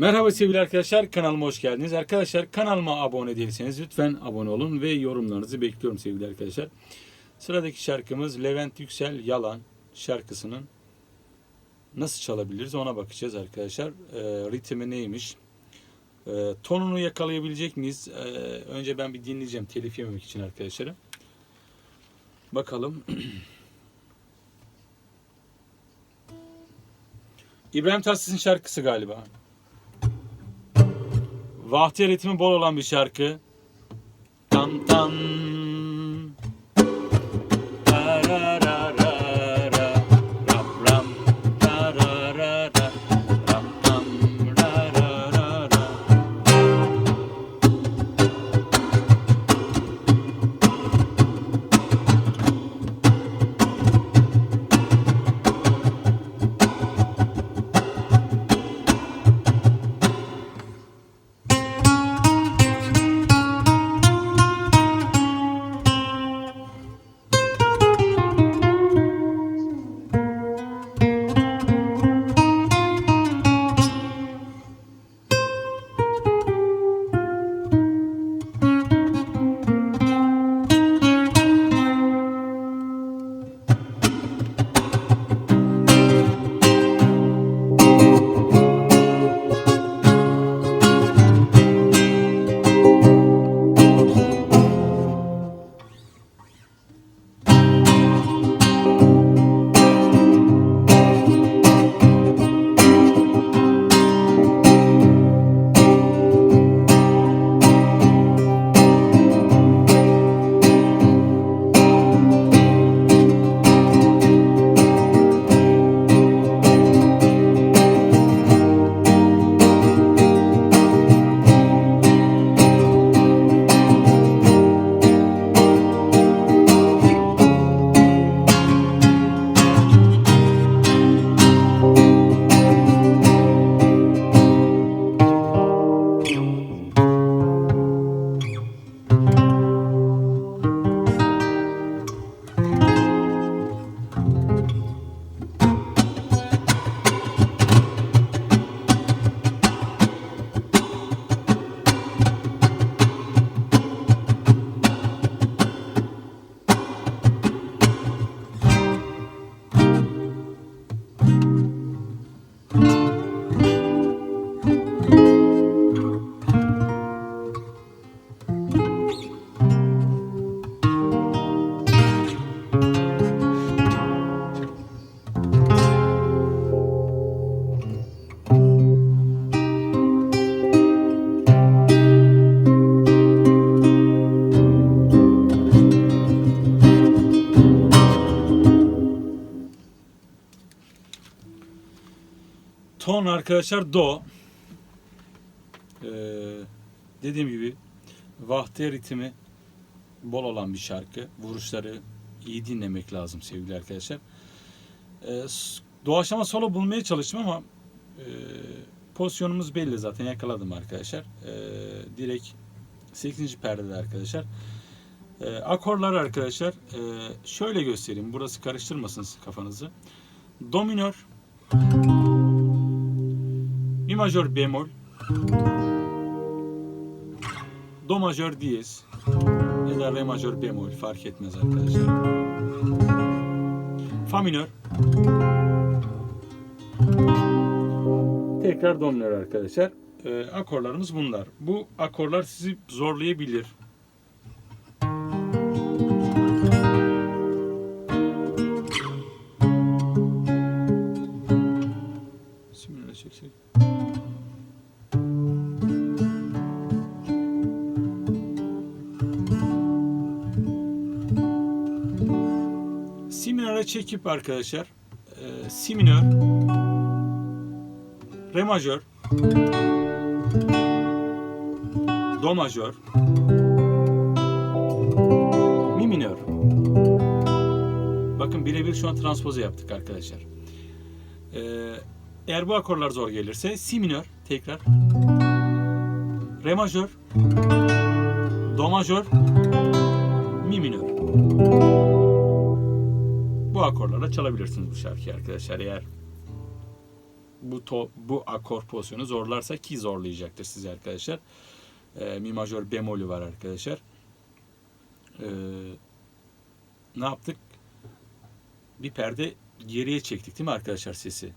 Merhaba sevgili arkadaşlar kanalıma hoş geldiniz. Arkadaşlar kanalıma abone değilseniz lütfen abone olun ve yorumlarınızı bekliyorum sevgili arkadaşlar. Sıradaki şarkımız Levent Yüksel Yalan şarkısının nasıl çalabiliriz ona bakacağız arkadaşlar. Ee, ritmi neymiş? Ee, tonunu yakalayabilecek miyiz? Ee, önce ben bir dinleyeceğim telif yememek için arkadaşlarım. Bakalım. İbrahim Tatlıses'in şarkısı galiba. Vahti ritmi bol olan bir şarkı. Tan tan. Ton arkadaşlar do. Ee, dediğim gibi vahte ritmi bol olan bir şarkı. Vuruşları iyi dinlemek lazım sevgili arkadaşlar. Ee, doğaçlama solo bulmaya çalıştım ama e, pozisyonumuz belli zaten yakaladım arkadaşlar. Ee, direkt 8. perdede arkadaşlar. Ee, akorlar arkadaşlar e, şöyle göstereyim. Burası karıştırmasın kafanızı. Do minör Mi majör bemol Do majör diyez ya da Re majör bemol fark etmez arkadaşlar. Fa minör Tekrar do minör arkadaşlar. Ee, akorlarımız bunlar. Bu akorlar sizi zorlayabilir. Çekip arkadaşlar e, si minör re majör do majör mi minör. Bakın birebir şu an transpoze yaptık arkadaşlar. E, eğer bu akorlar zor gelirse si minör tekrar re majör do majör mi minör bu akorlarla çalabilirsiniz bu şarkıyı arkadaşlar eğer bu to, bu akor pozisyonu zorlarsa ki zorlayacaktır sizi arkadaşlar. E, mi majör bemolü var arkadaşlar. E, ne yaptık? Bir perde geriye çektik değil mi arkadaşlar sesi?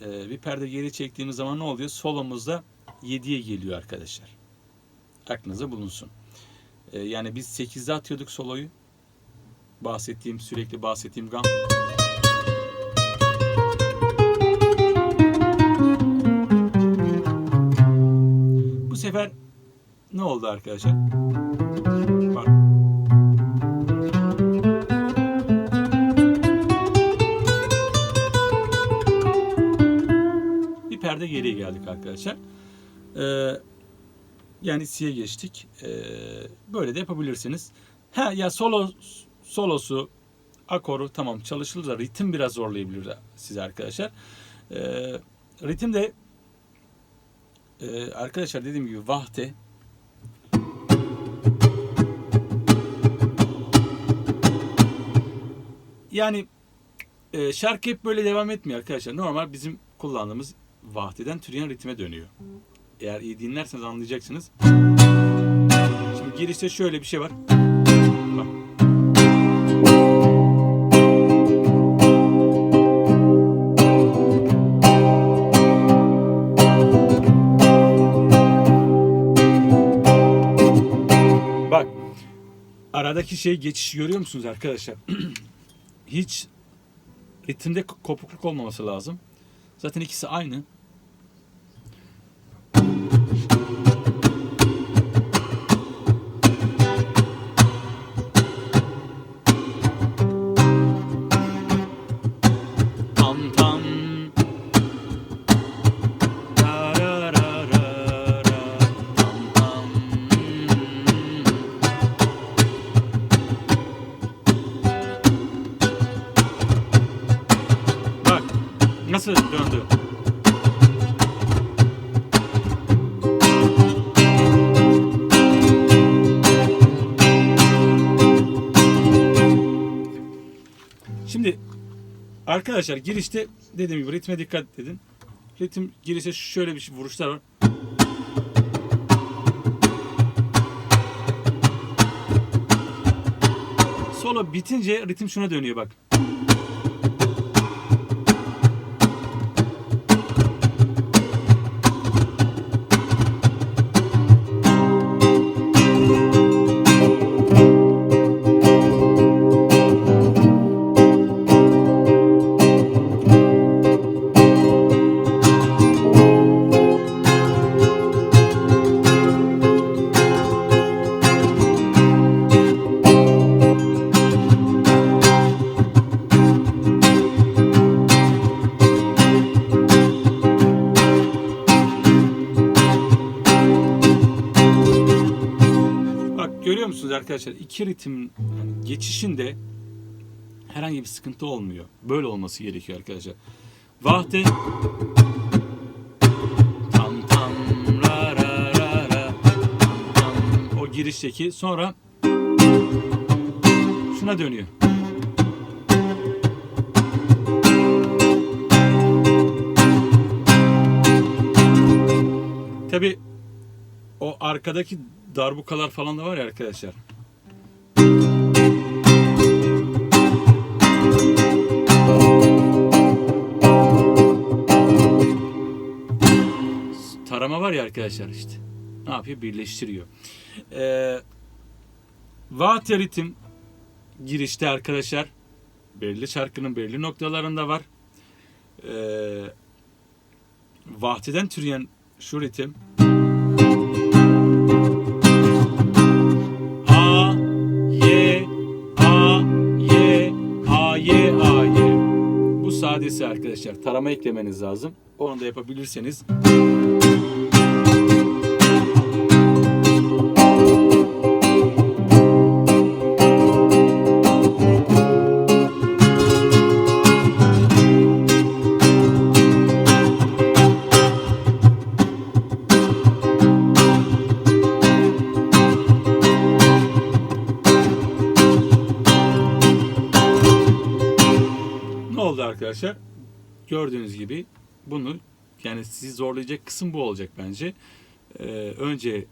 E, bir perde geriye çektiğimiz zaman ne oluyor? Solomuzda 7'ye geliyor arkadaşlar. Aklınıza bulunsun. E, yani biz 8'de atıyorduk soloyu. Bahsettiğim sürekli bahsettiğim gam. Bu sefer ne oldu arkadaşlar? Bak. Bir perde geriye geldik arkadaşlar. Ee, yani C'ye geçtik. Ee, böyle de yapabilirsiniz. Ha ya solo solosu akoru tamam çalışılır da ritim biraz zorlayabilir size arkadaşlar. Ee, ritim de e, arkadaşlar dediğim gibi vahte yani e, şarkı hep böyle devam etmiyor arkadaşlar. Normal bizim kullandığımız vahdeden türeyen ritme dönüyor. Eğer iyi dinlerseniz anlayacaksınız. Şimdi girişte şöyle bir şey var. Aradaki şey geçişi görüyor musunuz arkadaşlar? Hiç ritimde kopukluk olmaması lazım. Zaten ikisi aynı. Nasıl döndü? Şimdi arkadaşlar girişte dediğim gibi ritme dikkat edin. Ritim girişte şöyle bir şey, vuruşlar var. Solo bitince ritim şuna dönüyor bak. Musunuz arkadaşlar? İki ritim geçişinde herhangi bir sıkıntı olmuyor. Böyle olması gerekiyor arkadaşlar. Vahde tam tam ra ra ra ra tam o girişteki sonra şuna dönüyor. Tabi o arkadaki darbukalar falan da var ya arkadaşlar. Arkadaşlar işte. Ne yapıyor? Birleştiriyor. Ee, Vahte ritim girişte arkadaşlar belli şarkının belli noktalarında var. Ee, Vahteden türeyen şu ritim A Y A Y A Y A Y Bu sadesi arkadaşlar. Tarama eklemeniz lazım. Onu da yapabilirseniz. Arkadaşlar? Gördüğünüz gibi bunu yani sizi zorlayacak kısım bu olacak bence. Ee, önce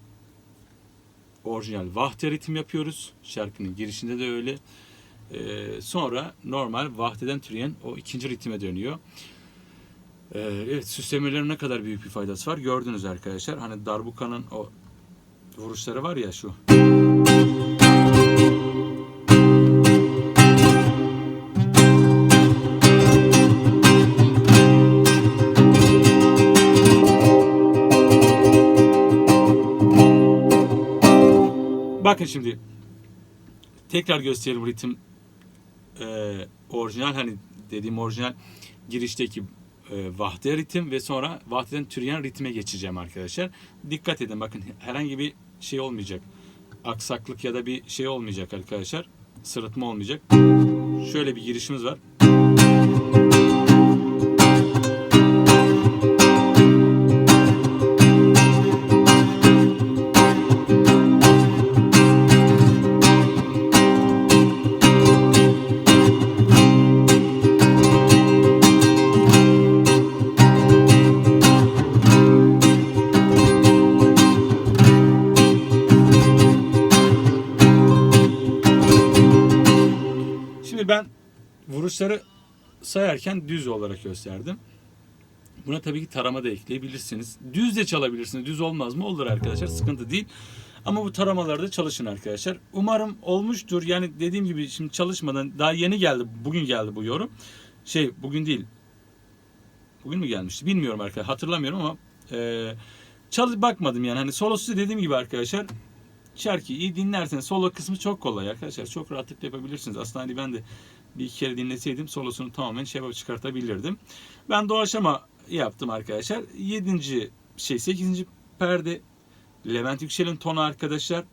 orijinal vahte ritim yapıyoruz. Şarkının girişinde de öyle. Ee, sonra normal vahdeden türeyen o ikinci ritme dönüyor. Ee, evet süslemelerin ne kadar büyük bir faydası var gördünüz arkadaşlar. Hani darbukanın o vuruşları var ya şu. Bakın şimdi tekrar gösterelim ritim e, orijinal hani dediğim orijinal girişteki e, vahde ritim ve sonra vahdeden türeyen ritme geçeceğim arkadaşlar. Dikkat edin bakın herhangi bir şey olmayacak. Aksaklık ya da bir şey olmayacak arkadaşlar. Sırıtma olmayacak. Şöyle bir girişimiz var. Şimdi ben vuruşları sayarken düz olarak gösterdim. Buna tabii ki tarama da ekleyebilirsiniz. Düz de çalabilirsiniz. Düz olmaz mı? Olur arkadaşlar. Sıkıntı değil. Ama bu taramalarda çalışın arkadaşlar. Umarım olmuştur. Yani dediğim gibi şimdi çalışmadan daha yeni geldi. Bugün geldi bu yorum. Şey bugün değil. Bugün mü gelmişti? Bilmiyorum arkadaşlar. Hatırlamıyorum ama e, çalış bakmadım yani. Hani solosu dediğim gibi arkadaşlar şarkıyı iyi dinlerseniz solo kısmı çok kolay arkadaşlar. Çok rahatlıkla yapabilirsiniz. Aslında hani ben de bir iki kere dinleseydim solosunu tamamen şey yapıp çıkartabilirdim. Ben doğaçlama yaptım arkadaşlar. Yedinci şey sekizinci perde Levent Yüksel'in tonu arkadaşlar.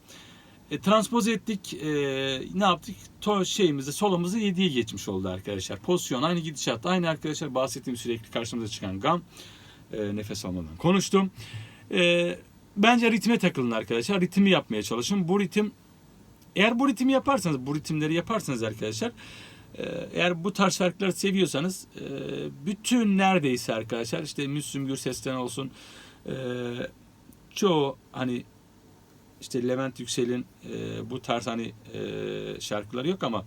E, transpoze ettik. E, ne yaptık? To şeyimizi, solomuzu 7'ye geçmiş oldu arkadaşlar. Pozisyon aynı gidişat aynı arkadaşlar. Bahsettiğim sürekli karşımıza çıkan gam. E, nefes almadan konuştum. E, bence ritme takılın arkadaşlar. Ritmi yapmaya çalışın. Bu ritim eğer bu ritmi yaparsanız, bu ritimleri yaparsanız arkadaşlar e, eğer bu tarz şarkıları seviyorsanız e, bütün neredeyse arkadaşlar işte Müslüm Gürses'ten olsun e, çoğu hani işte Levent Yüksel'in bu tarz hani şarkıları yok ama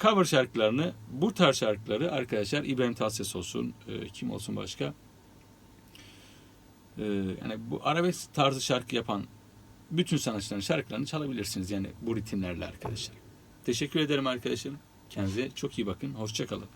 cover şarkılarını bu tarz şarkıları arkadaşlar İbrahim Tatlıses olsun kim olsun başka e, yani bu arabesk tarzı şarkı yapan bütün sanatçıların şarkılarını çalabilirsiniz yani bu ritimlerle arkadaşlar. Teşekkür ederim arkadaşlarım. Kendinize çok iyi bakın. Hoşçakalın.